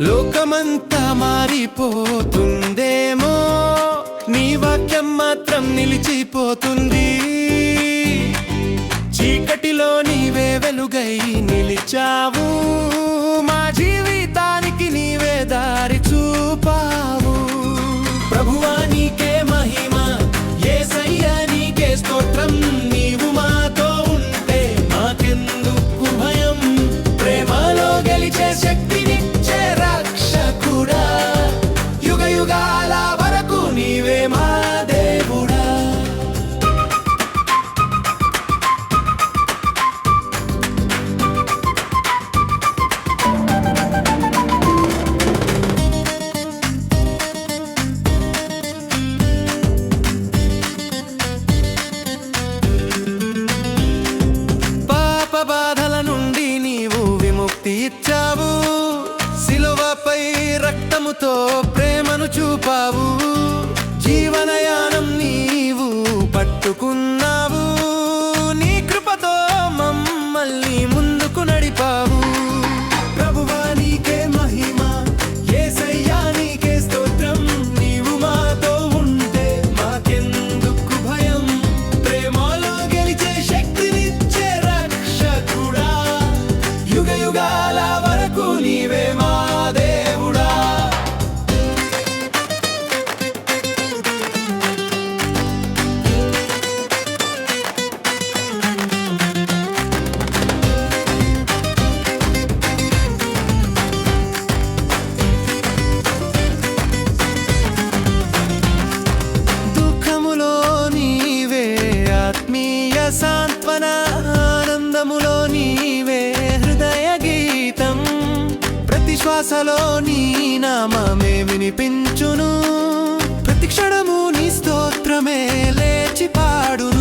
లోకమంతా మారిపోతుందేమో నీ వాక్యం మాత్రం నిలిచిపోతుంది. చీకటిలో నీవే వెలుగై నిలిచావు. ఇచ్చావు. సిలువపై రక్తముతో ప్రేమను చూపావు. జీవనయానం నీవు పట్టుకున్నావు ఆనందములో నీవే హృదయ గీతం. ప్రతి శ్వాసలో నీ నామమే వినిపించును. ప్రతి క్షణము నీ స్తోత్రమే లేచి పాడును.